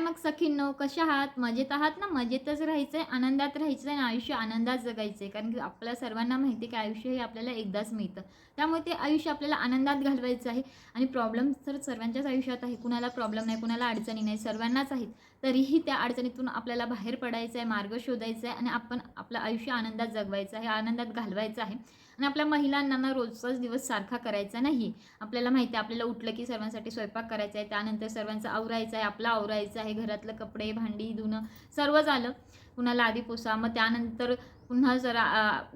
मग सखींनो कशा आहात? मजेत आहात ना? मजेतच राहायचं आहे आनंदात राहायचं आहे आणि आयुष्य आनंदात जगायचं आहे कारण की आपल्या सर्वांना माहिती आहे की आयुष्य हे आपल्याला एकदाच मिळतं. त्यामुळे ते आयुष्य आपल्याला आनंदात घालवायचं आहे. आणि प्रॉब्लेम तर सर्वांच्याच आयुष्यात आहे. कुणाला प्रॉब्लेम नाही कुणाला अडचणी नाही. सर्वांनाच आहेत. तरीही त्या अडचणीतून आपल्याला बाहेर पडायचं आहे मार्ग शोधायचा आहे आणि आपण आपलं आयुष्य आनंदात जगवायचं आहे आनंदात घालवायचं आहे. आणि आपल्या महिलांना ना रोजचाच दिवस सारखा करायचा नाही. आपल्याला माहिती आहे आपल्याला उठलं की सर्वांसाठी स्वयंपाक करायचा आहे त्यानंतर सर्वांचं आवरायचं आहे आपलं आवरायचं आहे घरातलं कपडे भांडी धुणं सर्व झालं. कुणाला आधी पुसा मग त्यानंतर पुन्हा जरा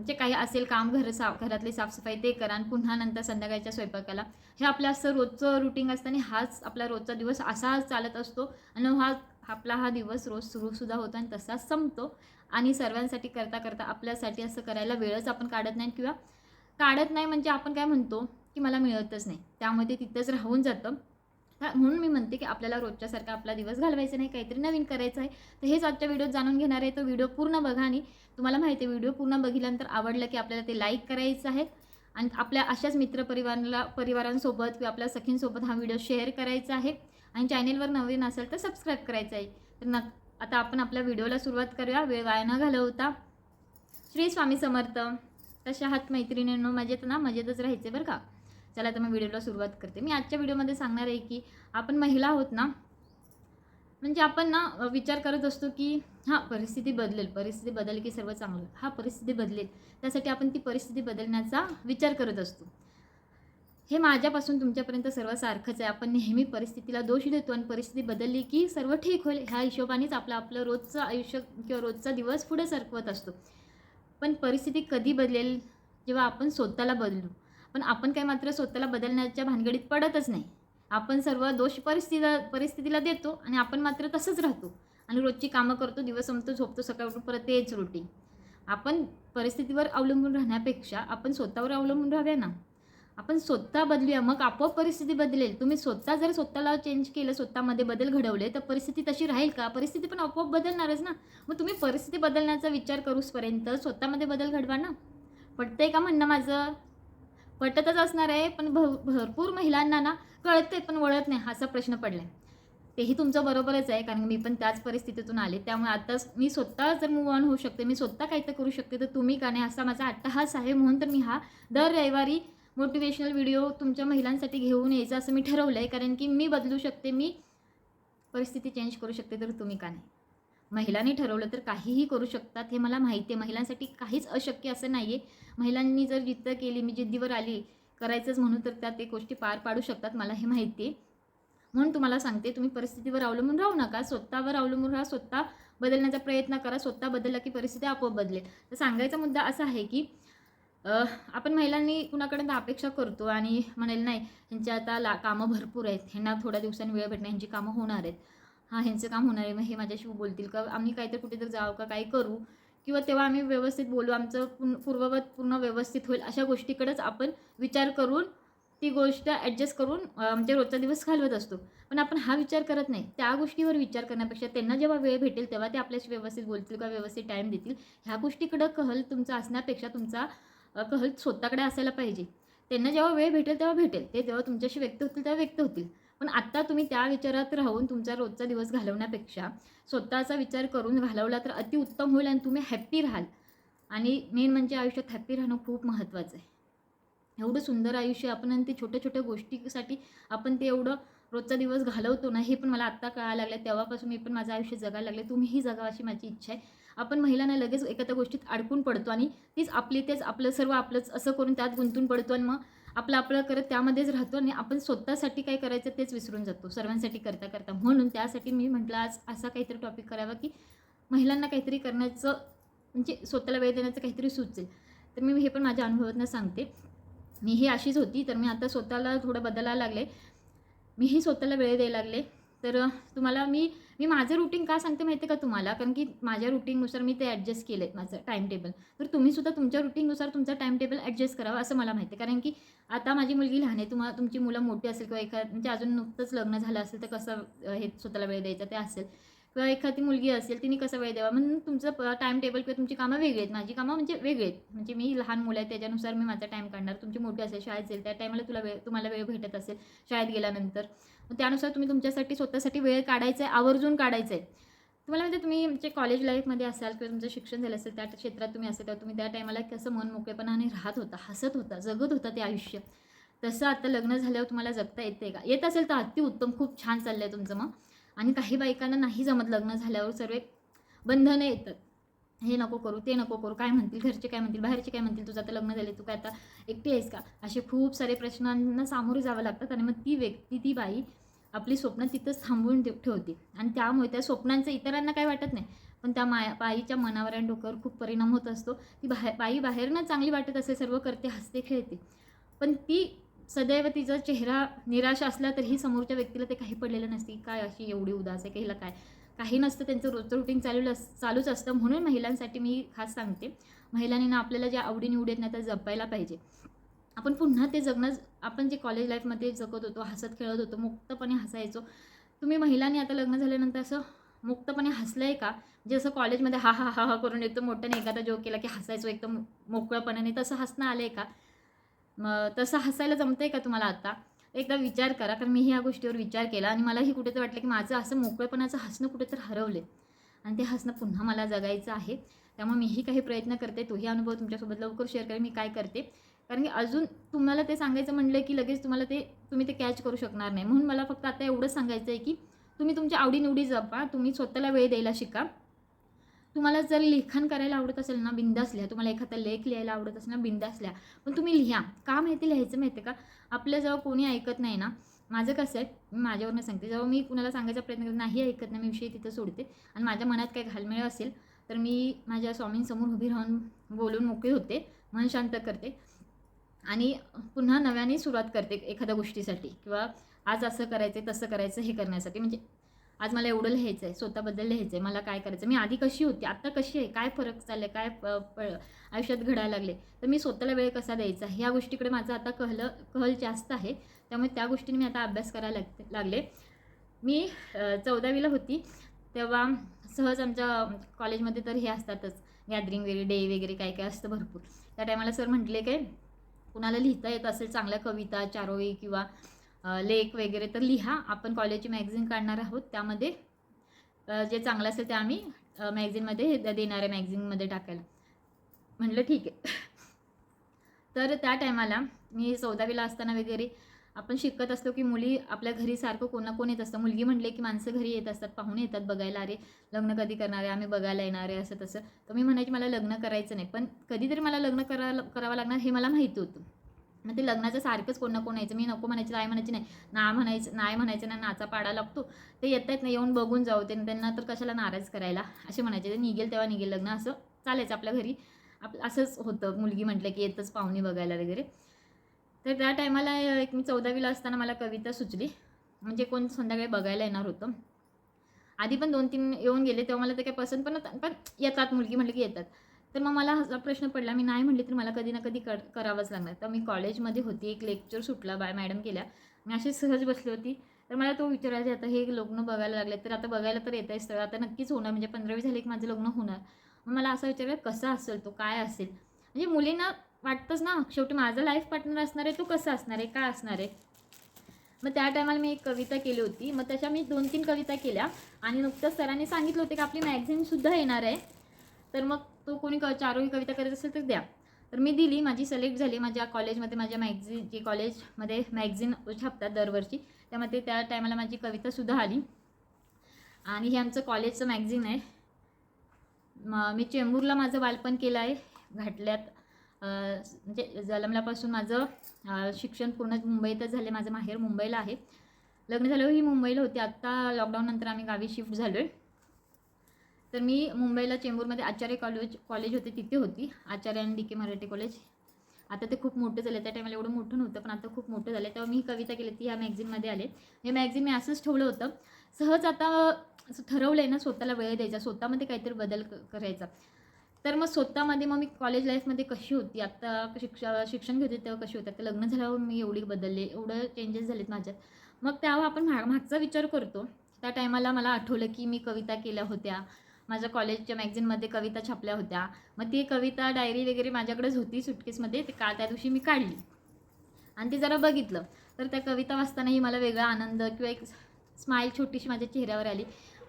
जे काही असेल काम घर साफ घरातली साफसफाई ते करा आणि पुन्हा नंतर संध्याकाळच्या स्वयंपाकाला. हे आपलं असं रोजचं रुटीन असतं आणि हाच आपला रोजचा दिवस असाच चालत असतो. आणि हा आपला हा दिवस रोज सुरूसुद्धा होतो आणि तसाच संपतो. आणि सर्वांसाठी करता करता आपल्यासाठी असं करायला वेळच आपण काढत नाही किंवा काढत नाही म्हणजे आपण काय म्हणतो की मला मिळतच नाही. त्यामुळे ते तिथंच राहून जातं. म्हणून मी म्हणते की आपल्याला रोजच्यासारखा आपला दिवस घालवायचा नाही काहीतरी नवीन करायचं आहे. तर हेच आजच्या व्हिडिओत जाणून घेणार आहे. तो व्हिडिओ पूर्ण बघा आणि तुम्हाला माहिती आहे व्हिडिओ पूर्ण बघितल्यानंतर आवडलं की आपल्याला ते लाईक करायचं आहे. आणि आपल्या अशाच मित्रपरिवाराला परिवारांसोबत किंवा आपल्या सखींसोबत हा व्हिडिओ शेअर करायचा आहे. आणि चॅनेलवर नवीन असेल तर सबस्क्राईब करायचं आहे. तर न आता आपण आपल्या व्हिडिओला सुरुवात करूया. वेळ वाया न घालवता. श्री स्वामी समर्थ. तशा आहात मैत्रिणींनो मजेत ना? मजेतच राहायचे बरं का? चला तर मग व्हिडिओला सुरुवात करते. मी आजच्या व्हिडिओमध्ये सांगणार आहे की आपण महिला आहोत ना? म्हणजे आपण ना विचार करत असतो की हां परिस्थिती बदलेल. परिस्थिती बदल की सर्व चांगलं? हा परिस्थिती बदलेल. त्यासाठी आपण ती परिस्थिती बदलण्याचा विचार करत असतो. हे माझ्यापासून तुमच्यापर्यंत सर्व सारखंच आहे. आपण नेहमी परिस्थितीला दोष देतो आणि परिस्थिती बदलली की सर्व ठीक होईल. ह्या हिशोबानेच आपलं आपलं रोजचं आयुष्य किंवा रोजचा दिवस पुढे सरकवत असतो. पण परिस्थिती कधी बदलेल? जेव्हा आपण स्वतःला बदलू. पण आपण काय मात्र स्वतःला बदलण्याच्या भानगडीत पडतच नाही. आपण सर्व दोष परिस्थितीला परिस्थितीला देतो आणि आपण मात्र तसंच राहतो. आणि रोजची कामं करतो दिवस संपतो झोपतो सकाळ उठून परत तेच रुटीन आपण परिस्थितीवर अवलंबून राहण्यापेक्षा आपण स्वतःवर अवलंबून राहूया ना? आपण स्वतः बदलूया. मग आपोआप परिस्थिती बदलेल. तुम्ही स्वतः जर स्वतःला चेंज केलं स्वतःमध्ये बदल घडवले तर परिस्थिती तशी राहील का? परिस्थिती पण आपोआप बदलणारच ना. मग तुम्ही परिस्थिती बदलण्याचा विचार करूसपर्यंत स्वतःमध्ये बदल घडवा ना. पटतंय का म्हणणं माझं? पटतच असणार आहे पण भ भरपूर महिलांना ना कळते पण वळत नाही असा प्रश्न पडला आहे तेही तुमचं बरोबरच आहे कारण मी पण त्याच परिस्थितीतून आले. त्यामुळे आता मी स्वतः जर मूव ऑन होऊ शकते मी स्वतः काही तर करू शकते तर तुम्ही का नाही असा माझा अट्टहास आहे. म्हणून तर मी हा दर रविवारी मोटिवेशनल व्हिडिओ तुमच्या महिलांसाठी घेऊन यायचं असं मी ठरवलं आहे कारण की मी बदलू शकते मी परिस्थिती चेंज करू शकते तर तुम्ही का नाही? महिलांनी ठरवलं तर काहीही करू शकतात हे मला माहिती आहे. महिलांसाठी काहीच अशक्य असं नाही आहे महिलांनी जर जिद्द केली मी जिद्दीवर आली करायचंच म्हणून तर त्या ते गोष्टी पार पाडू शकतात मला हे माहिती आहे. म्हणून तुम्हाला सांगते तुम्ही परिस्थितीवर अवलंबून राहू नका. स्वतःवर अवलंबून राहा स्वतः बदलण्याचा प्रयत्न करा. स्वतः बदलला की परिस्थिती आपोआप बदलेल. तर सांगायचा मुद्दा असा आहे की आपण महिलांनी कुणाकडे अपेक्षा करतो आणि म्हणेल नाही ह्यांची आता ला कामं भरपूर आहेत ह्यांना थोड्या दिवसांनी वेळ भेटणार ह्यांची कामं होणार आहेत. हां ह्यांचं काम होणार आहे मग हे माझ्याशी बोलतील का? आम्ही काहीतरी कुठेतरी जाऊ का? काही करू. किंवा तेव्हा आम्ही व्यवस्थित बोलू आमचं पूर्ण पूर्ववत पूर्ण व्यवस्थित होईल अशा गोष्टीकडेच आपण विचार करून ती गोष्ट ॲडजस्ट करून म्हणजे रोजचा दिवस घालवत असतो. पण आपण हा विचार करत नाही. त्या गोष्टीवर विचार करण्यापेक्षा त्यांना जेव्हा वेळ भेटेल तेव्हा ते आपल्याशी व्यवस्थित बोलतील का व्यवस्थित टाईम देतील. ह्या गोष्टीकडं कहल तुमचा असण्यापेक्षा तुमचा कल कहल स्वतःकडे असायला पाहिजे. त्यांना जेव्हा वेळ भेटेल तेव्हा भेटेल. ते जेव्हा तुमच्याशी व्यक्त होतील तेव्हा व्यक्त होतील. पण आत्ता तुम्ही त्या विचारात राहून तुमचा रोजचा दिवस घालवण्यापेक्षा स्वतःचा विचार करून घालवला तर अतिउत्तम होईल आणि तुम्ही हॅप्पी राहाल. आणि मेन म्हणजे आयुष्यात हॅप्पी राहणं खूप महत्त्वाचं आहे. एवढं सुंदर आयुष्य आपण आणि ते छोट्या छोट्या गोष्टीसाठी आपण ते एवढं रोजचा दिवस घालवतो ना हे पण मला आत्ता कळायला लागलं तेव्हापासून मी पण माझं आयुष्य जगायला लागले. तुम्हीही जगाव अशी माझी इच्छा आहे. आपण महिलांना लगेच एखाद्या गोष्टीत अडकून पडतो आणि तीच आपली तेच आपलं सर्व आपलंच असं करून त्यात गुंतून पडतो आणि मग आपलं आपलं करत त्यामध्येच राहतो आणि आपण स्वतःसाठी काय करायचं तेच विसरून जातो सर्वांसाठी करता करता. म्हणून त्यासाठी मी म्हटलं आज असा काहीतरी टॉपिक करावा की महिलांना काहीतरी करण्याचं म्हणजे स्वतःला वेळ देण्याचं काहीतरी सुचेल. तर मी हे पण माझ्या अनुभवातून सांगते. मी ही अशीच होती तर मी आता स्वतःला थोडं बदलायला लागले. मीही स्वतःला वेळ द्यायला लागले. तर तुम्हाला मी मी माझं रुटीन का सांगते माहिती आहे का तुम्हाला? कारण की माझ्या रुटीननुसार मी ते ॲडजस्ट केलं आहे माझं टाईम टेबल तर तुम्ही सुद्धा तुमच्या रुटीननुसार तुमचा टाईम टेबल ॲडजस्ट करावा असं मला माहिती आहे कारण की आता माझी मुलगी लहान आहे तुम्हाला तुमची मुलं मोठी असेल किंवा एखाद म्हणजे अजून नुकतंच लग्न झालं असेल तर कसं हे स्वतःला वेळ द्यायचा ते असेल. किंवा एखादी मुलगी असेल तिने कसा वेळ द्यावा? म्हणून तुमचं टाईम टेबल किंवा तुमची कामं वेगळी आहेत. माझी कामं म्हणजे वेगळी आहेत. म्हणजे मी लहान मुलं आहे त्याच्यानुसार मी माझा टाईम काढणार. तुमची मोठी असेल शाळेत जाईल त्या टाईमला तुला वेळ तुम्हाला वेळ भेटत असेल शाळेत गेल्यानंतर. मग त्यानुसार तुम्ही तुमच्यासाठी स्वतःसाठी वेळ काढायचा आहे आवर्जून काढायचा आहे. तुम्हाला म्हणजे तुम्ही म्हणजे कॉलेज लाईफमध्ये असाल किंवा तुमचं शिक्षण झालं असेल त्या क्षेत्रात तुम्ही असेल तर तुम्ही त्या टायमाला कसं मन मोकळेपणाने राहत होता हसत होता जगत होता ते आयुष्य. तसं आता लग्न झाल्यावर तुम्हाला जगता येते का? येत असेल तर अतिउत्तम खूप छान चाललं आहे तुमचं मग. आणि काही बायकांना नाही जमत लग्न झाल्यावर सर्व बंधनं येतात. हे नको करू ते नको करू काय म्हणतील घरचे काय म्हणतील बाहेरचे काय म्हणतील तुझं आता लग्न झाले तू काय आता एकटी आहेस का? असे खूप सारे प्रश्नांना सामोरे जावं लागतात आणि मग ती व्यक्ती ती बाई आपली स्वप्न तिथंच थांबवून ठेव- ठेवते. आणि त्यामुळे त्या स्वप्नांचं इतरांना काय वाटत नाही पण त्या माया बाईच्या मनावर आणि डोक्यावर खूप परिणाम होत असतो. ती बाहेर बाई बाहेरनं चांगली वाटत असे सर्व करते हसते खेळते. पण ती सदैव तिचा चेहरा निराश असला तरीही समोरच्या व्यक्तीला ते काही पडलेलं नसते. काय अशी एवढी उदास आहे काहीला काय? काही नसतं त्यांचं रोजचं रुटीन चालू अस चालूच असतं. म्हणून महिलांसाठी मी खास सांगते महिलांनी ना आपल्याला ज्या आवडीनिवडी आहेत ना त्या जपायला पाहिजे. आपण पुन्हा ते जगणं आपण जे कॉलेज लाईफमध्ये जगत होतो हसत खेळत होतो मुक्तपणे हसायचो तुम्ही महिलांनी आता लग्न झाल्यानंतर असं मुक्तपणे हसलं आहे का? म्हणजे असं कॉलेजमध्ये हा हा हा हा करून एकदम मोठ्याने एखादा जोक केला की हसायचो एकदम मोकळपणाने तसं हसणं आलं आहे का? मग तसं हसायला जमतंय का तुम्हाला आता? एकदा विचार करा कारण मी या गोष्टीवर विचार केला आणि मलाही कुठेतरी वाटलं की माझं असं मोकळेपणाचं हसणं कुठेतरी हरवलं आणि ते हसणं पुन्हा मला जगायचं आहे. त्यामुळे मीही काही प्रयत्न करते तोही अनुभव तुमच्यासोबत लवकर शेअर करेन मी काय करते. कारण की अजून तुम्हाला ते सांगायचं म्हणलं की लगेच तुम्हाला ते तुम्ही ते कॅच करू शकणार नाही. म्हणून मला फक्त आता एवढंच सांगायचं आहे की तुम्ही तुमच्या आवडीनिवडी जपा तुम्ही स्वतःला वेळ द्यायला शिका. तुम्हाला जर लिखाण करायला आवडत असेल ना बिंदास लिहा तुम्हाला एखादा लेख लिहायला आवडत असेल ना बिंदास लिहा पण तुम्ही लिहा. का माहिती लिहायचं माहिती आहे का? आपल्या जेव्हा कोणी ऐकत नाही ना माझं कसं आहे मी माझ्यावरनं सांगते. जेव्हा मी कुणाला सांगायचा प्रयत्न करते नाही ऐकत नाही मी विषय तिथं सोडते. आणि माझ्या मनात काही घालमेळ असेल तर मी माझ्या स्वामींसमोर उभी राहून बोलून मोकळी होते मन शांत करते. आणि पुन्हा नव्याने सुरुवात करते एखाद्या गोष्टीसाठी किंवा आज असं करायचं आहे तसं करायचं हे करण्यासाठी. म्हणजे आज मला एवढं लिहायचं आहे स्वतःबद्दल लिहायचं आहे मला काय करायचं मी आधी कशी होती आत्ता कशी आहे काय फरक चालले काय प- आयुष्यात घडायला लागले तर मी स्वतःला वेळ कसा द्यायचा? ह्या गोष्टीकडे माझं आता कहल कहल जास्त आहे त्यामुळे त्या गोष्टीने मी आता अभ्यास करायला लागते लागले. मी चौदावीला होती तेव्हा सहज आमच्या कॉलेजमध्ये तर हे असतातच गॅदरिंग वगैरे डे वगैरे काय काय असतं भरपूर. त्या टायमाला सर म्हटले काय कुणाला लिहिता येत असेल चांगल्या कविता चारोळी किंवा लेख वगैरे तर लिहा. आपण कॉलेजची मॅगझिन काढणार आहोत. त्यामध्ये जे चांगलं असेल ते आम्ही मॅगझिनमध्ये देणार आहे मॅगझिनमध्ये टाकायला. म्हटलं ठीक आहे. तर त्या टायमाला मी चौदावीला असताना वगैरे आपण शिकत असलो की मुली आपल्या घरी सारखं कोण ना कोण येत असतं. मुलगी म्हटले की माणसं घरी येत असतात पाहुणे येतात बघायला. अरे लग्न कधी करणार? आहे आम्ही बघायला येणार आहे असं तसं. तर मी म्हणायची मला लग्न करायचं नाही. पण कधीतरी मला लग्न करायला करावं लागणार हे मला माहिती होतं. मग ते लग्नाचं सारखंच कोण ना कोण यायचं. मी नको म्हणायची नाही म्हणायची नाही. ना म्हणायचं नाही म्हणायचं ना नाचा पाडा लागतो. ते येत आहेत ना येऊन बघून जाऊ ते. त्यांना तर कशाला नाराज करायला? असे म्हणायचे. ते निघेल तेव्हा निघेल लग्न. असं चालायचं आपल्या घरी. आप असंच होतं. मुलगी म्हटलं की येतच पाहुणे बघायला वगैरे. तर त्या टायमाला एक मी चौदावीला असताना मला कविता सुचली. म्हणजे कोण संध्याकाळी बघायला येणार होतं. आधी पण दोन तीन येऊन गेले. तेव्हा मला ते काही पसंत पण नव्हतं. पण येतात. मुलगी म्हटलं की येतात. तर मग मला हा प्रश्न पडला मी नाही म्हटले तर मला कधी ना कधी कर करावंच लागणार. तर मी कॉलेजमध्ये होती एक लेक्चर सुटला बाय मॅडम केल्या. मी अशी सहज बसली होती. तर मला तो विचारायचा आता हे लग्न बघायला लागले तर आता बघायला तर येत आहे आता नक्कीच होणार म्हणजे पंधरावी झाले की माझं लग्न होणार. मग मला असं विचारलं कसा असेल तो काय असेल? म्हणजे मुलींना वाटतंच ना शेवटी माझा लाईफ पार्टनर असणार आहे तो कसा असणार आहे काय असणार आहे? मग त्या टायमाला मी एक कविता केली होती. मग त्याच्या मी दोन तीन कविता केल्या. आणि नुकतंच सरांनी सांगितलं होतं की आपली मॅगझिनसुद्धा येणार आहे. तर मग तो कोणी क चारोळी कविता करत असेल तर द्या. तर मी दिली माझी सिलेक्ट झाली माझ्या कॉलेजमध्ये माझ्या मॅगझिन जी कॉलेजमध्ये मॅगझिन छापतात दरवर्षी त्यामध्ये त्या टायमाला माझी कवितासुद्धा आली. आणि हे आमचं कॉलेजचं मॅगझिन आहे. म मी चेंबूरला माझं बालपण केलं आहे घाटल्यात म्हणजे जन्मल्यापासून माझं शिक्षण पूर्ण मुंबईतच झाले माझं माहेर मुंबईला आहे. लग्न झालं ही मुंबईला होती. आत्ता लॉकडाऊननंतर आम्ही गावी शिफ्ट झालो आहे तर मी मुंबईला चेंबूरमध्ये आचार्य कॉलेज कॉलेज होते तिथे होती. आचार्य आणि डी के मराठी कॉलेज. आता ते खूप मोठं झालं त्या टायमाला एवढं मोठं नव्हतं पण आता खूप मोठं झालं तेव्हा मी कविता केली ती ह्या मॅगझिनमध्ये आले. हे मॅगझिन मी असंच ठेवलं होतं. सहज आता असं ठरवलं आहे ना स्वतःला वेळ द्यायचा. स्वतःमध्ये काहीतरी बदल करायचा. तर मग स्वतःमध्ये मग मी कॉलेज लाईफमध्ये कशी होती? आत्ता शिक्षा शिक्षण घेते तेव्हा कशी होती? आता लग्न झाल्यावर मी एवढी बदलले. एवढं चेंजेस झालेत माझ्यात. मग त्यावर आपण मागचा विचार करतो. त्या टायमाला मला आठवलं की मी कविता केल्या होत्या. माझ्या कॉलेजच्या मॅगझिनमध्ये कविता छापल्या होत्या. मग ती कविता डायरी वगैरे माझ्याकडेच होती सुटकेसमध्ये ते का त्या दिवशी मी काढली. आणि ते जरा बघितलं. तर त्या कविता वाचतानाही मला वेगळा आनंद किंवा एक स्माईल छोटीशी माझ्या चेहऱ्यावर आली.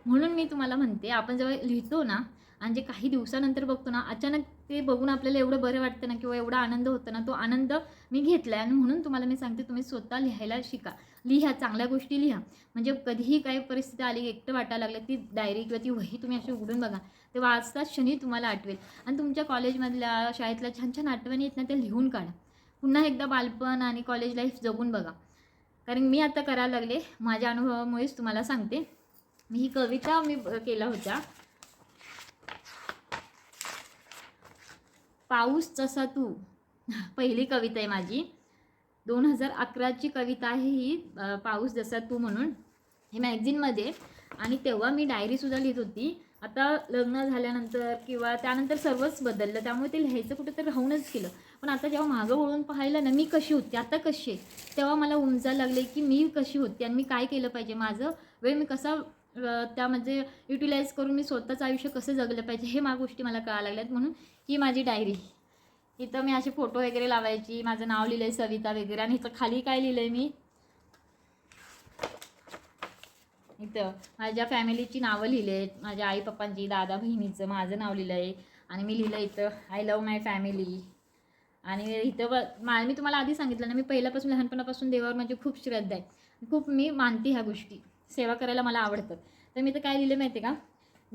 म्हणून मी तुम्हाला म्हणते आपण जेव्हा लिहितो ना आणि जे काही दिवसानंतर बघतो ना अचानक ते बघून आपल्याला एवढं बरं वाटतं ना किंवा एवढा आनंद होतो ना तो आनंद मी घेतला आहे आणि म्हणून तुम्हाला मी सांगते तुम्ही स्वतः लिहायला शिका. लिहा चांगल्या गोष्टी लिहा. म्हणजे कधीही काही परिस्थिती आली एकटं वाटायला लागलं ती डायरी किंवा ती वही तुम्ही अशी उघडून बघा. ते वाचता क्षणी तुम्हाला आठवेल. आणि तुमच्या कॉलेजमधल्या शाळेतल्या छान छान आठवणी आहेत ना त्या लिहून काढा. पुन्हा एकदा बालपण आणि कॉलेज लाईफ जगून बघा. कारण मी आता करायला लागले माझ्या अनुभवामुळेच तुम्हाला सांगते. मी ही कविता मी केल्या होत्या. पाऊस जसा तू. पहिली कविता आहे माझी. दोन हजार अकराची कविता आहे ही पाऊस जसा तू म्हणून. हे मॅगझिनमध्ये आणि तेव्हा मी डायरीसुद्धा लिहित होती. आता लग्न झाल्यानंतर किंवा त्यानंतर सर्वच बदललं. त्यामुळे ते लिहायचं कुठं तर राहूनच केलं पण आता जेव्हा मागं वळून पाहिलं ना मी कशी होती? आता कशी आहे? तेव्हा मला उमजायला लागले की मी कशी होती? आणि मी काय केलं पाहिजे? माझं वेळ मी कसा त्यामध्ये युटिलाइज करून मी स्वतःचं आयुष्य कसं जगलं पाहिजे? हे मा गोष्टी मला कळायला लागल्यात. म्हणून ही माझी डायरी इथं मी असे फोटो वगैरे लावायची माझं नाव लिहिलं आहे सविता वगैरे आणि इथं खाली काय लिहिलं आहे मी? इथं माझ्या फॅमिलीची नावं लिहिले आहेत माझ्या आई पप्पांची दादा बहिणीचं माझं नाव लिहिलं आहे आणि मी लिहिलं इथं आय लव माय फॅमिली आणि इथं व मा मी तुम्हाला आधी सांगितलं ना मी पहिल्यापासून लहानपणापासून देवावर माझी खूप श्रद्धा आहे. खूप मी मानते ह्या गोष्टी. सेवा करायला मला आवडतं. तर मी तर काय लिहिलं माहिती आहे का?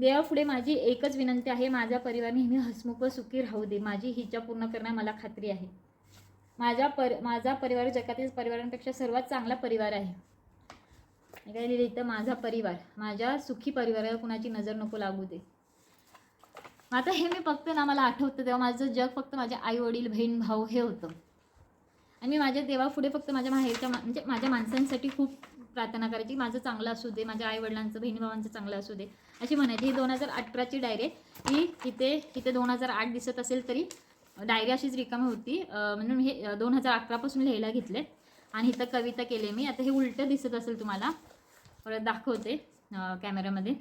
देवापुढे माझी एकच विनंती आहे माझा परिवार नेहमी हसमुख व सुखी राहू दे. माझी हिच्या पूर्ण करणं मला खात्री आहे. माझ्या पर माझा परिवार जगातील परिवारांपेक्षा सर्वात चांगला परिवार आहे. काय लिहिले इथं? माझा परिवार. माझ्या सुखी परिवारावर कुणाची नजर नको लागू दे. आता हे मी फक्त ना मला आठवतं तेव्हा माझं जग फक्त माझे आई वडील बहीण भाऊ हे होतं. आणि मी माझ्या देवापुढे फक्त माझ्या माहेरच्या म्हणजे माझ्या माणसांसाठी खूप प्रार्थना करायची माझं चांगलं असू दे माझ्या आई वडिलांचं बहिणी भावांचं चांगलं असू दे. अशी म्हणायची. ही दोन हजार अठराची डायरी आहे. ही इथे इथे दोन हजार आठ दिसत असेल तरी डायरी अशीच रिकामी होती. म्हणून हे दोन हजार अकरापासून लिहायला घेतले आणि इथं कविता केली मी. आता हे उलटं दिसत असेल तुम्हाला. परत दाखवते कॅमेऱ्यामध्ये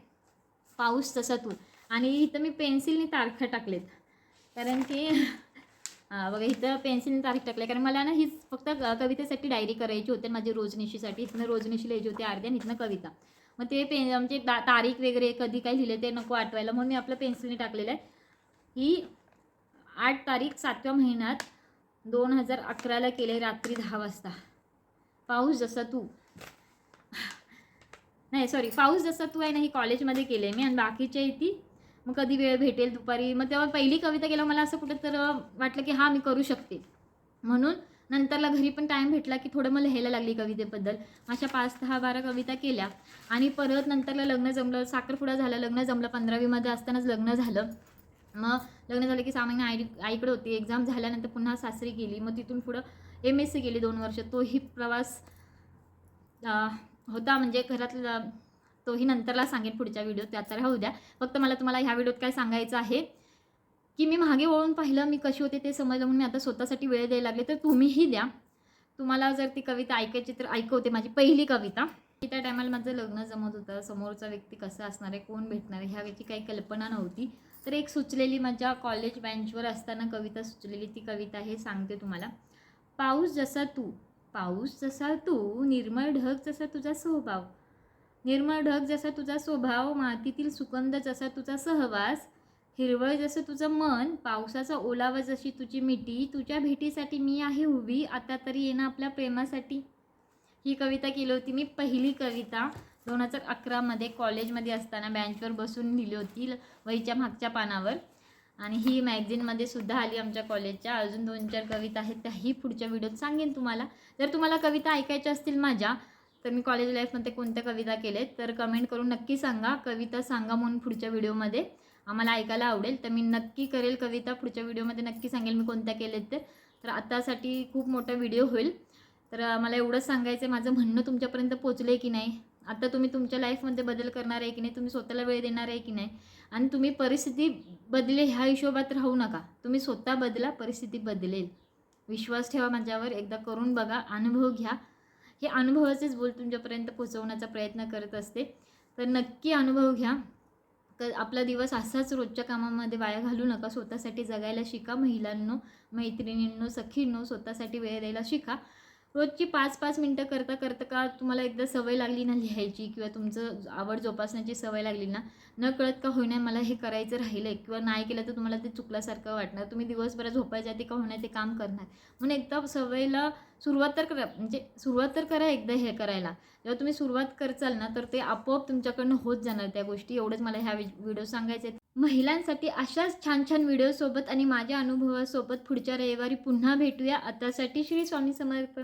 पाऊस तसा तू. आणि इथं मी पेन्सिलने तारखा टाकलेत. कारण की बघा इथं पेन्सिलने तारीख टाकले कारण मला ना हीच फक्त कवितेसाठी डायरी करायची होती माझी रोजनिशीसाठी. इथनं रोजनिशी लिहायची होती अर्ध्या इथनं कविता. मग ते पे म्हणजे तारीख वगैरे कधी काय लिहिले ते नको आठवायला. म्हणून मी आपलं पेन्सिलने टाकलेलं आहे. ही आठ तारीख सातव्या महिन्यात दोन हजार अकराला केले रात्री दहा वाजता. पाऊस जसा तू. नाही सॉरी पाऊस जसा तू आहे ना ही कॉलेजमध्ये केले मी आणि बाकीच्या इथे मग कधी वेळ भेटेल दुपारी. मग तेव्हा पहिली कविता केल्यावर मला असं कुठं तर वाटलं की हां मी करू शकते. म्हणून नंतरला घरी पण टाईम भेटला की थोडं मला लिहायला लागली कवितेबद्दल. अशा पाच दहा बारा कविता केल्या. आणि परत नंतरला लग्न जमलं साखरपुडा झालं लग्न जमलं पंधरावीमध्ये असतानाच लग्न झालं. मग लग्न झालं की सामान्य आई आईकडे होती. एक्झाम झाल्यानंतर पुन्हा सासरी गेली. मग तिथून पुढं एम एस सी गेली दोन वर्ष. तोही प्रवास होता. म्हणजे घरातला तोही नंतरला सांगेन पुढच्या व्हिडिओत त्यात राहू द्या. फक्त मला तुम्हाला ह्या व्हिडिओत काय सांगायचं आहे की मी मागे वळून पाहिलं मी कशी होते ते समजलं म्हणून मी आता स्वतःसाठी वेळ द्यायला लागले तर तुम्हीही द्या. तुम्हाला जर ती कविता ऐकायची तर ऐकवते माझी पहिली कविता. की त्या टायमाला माझं लग्न जमत होतं. समोरचा व्यक्ती कसा असणार आहे कोण भेटणार आहे ह्याची काही कल्पना नव्हती. तर एक सुचलेली माझ्या कॉलेज बेंचवर असताना कविता सुचलेली ती कविता हे सांगते तुम्हाला. पाऊस जसा तू पाऊस जसा तू निर्मळ ढग जसा तुझा स्वभाव निर्मळ ढग जसा तुझा स्वभाव मातीतील सुगंध जसा तुझा सहवास हिरवळ जसं तुझं मन पावसाचा ओलावा जशी तुझी मिठी तुझ्या भेटीसाठी मी आहे उभी आता तरी येणं आपल्या प्रेमासाठी. ही कविता केली होती मी पहिली कविता. दोन हजार अकरामध्ये कॉलेजमध्ये असताना बेंचवर बसून लिहिली होती वहीच्या मागच्या पानावर. आणि ही मॅगझिनमध्ये सुद्धा आली आमच्या कॉलेजच्या. अजून दोन चार कविता आहेत त्याही पुढच्या व्हिडिओत सांगेन तुम्हाला. जर तुम्हाला कविता ऐकायच्या असतील माझ्या तर मी कॉलेज लाईफमध्ये कोणत्या कविता केल्यात तर कमेंट करून नक्की सांगा. कविता सांगा म्हणून पुढच्या व्हिडिओमध्ये आम्हाला ऐकायला आवडेल. तर मी नक्की करेल कविता. पुढच्या व्हिडिओमध्ये नक्की सांगेल मी कोणत्या केलेत ते. तर आतासाठी खूप मोठा व्हिडिओ होईल. तर मला एवढंच सांगायचं आहे माझं म्हणणं तुमच्यापर्यंत पोचलं आहे की नाही? आता तुम्ही तुमच्या लाईफमध्ये बदल करणार आहे की नाही? तुम्ही स्वतःला वेळ देणार आहे की नाही? आणि तुम्ही परिस्थिती बदले ह्या हिशोबात राहू नका. तुम्ही स्वतः बदला परिस्थिती बदलेल. विश्वास ठेवा माझ्यावर. एकदा करून बघा. अनुभव घ्या. हे अनुभवाचेच बोल तुमच्यापर्यंत पोहोचवण्याचा प्रयत्न करत असते. तर नक्की अनुभव घ्या. तर आपला दिवस असाच रोजच्या कामामध्ये वाया घालू नका. स्वतःसाठी जगायला शिका. महिलांनो मैत्रिणींनो सखींनो स्वतःसाठी वेळ द्यायला शिका. रोजची पाच पाच मिनटं करता करता का तुम्हाला एकदा सवय लागली ना लिहायची किंवा तुमचं आवड जोपासण्याची सवय लागली ना न कळत का होईना मला हे करायचं राहिलं किंवा नाही केलं तर तुम्हाला ते चुकल्यासारखं वाटणार. तुम्ही दिवसभरात झोपायच्या आधी का होणार ते काम करणार. म्हणून एकदा सवयीला सुरुवात तर करा म्हणजे सुरुवात तर करा एकदा हे करायला. जेव्हा तुम्ही सुरुवात करचाल ना तर ते आपोआप तुमच्याकडनं होत जाणार त्या गोष्टी. एवढंच मला ह्या व्हिडिओ सांगायचे आहेत. महिलांसाठी अशाच छान छान व्हिडिओसोबत आणि माझ्या अनुभवासोबत पुढच्या रविवारी पुन्हा भेटूया. आतासाठी श्री स्वामी समर्थ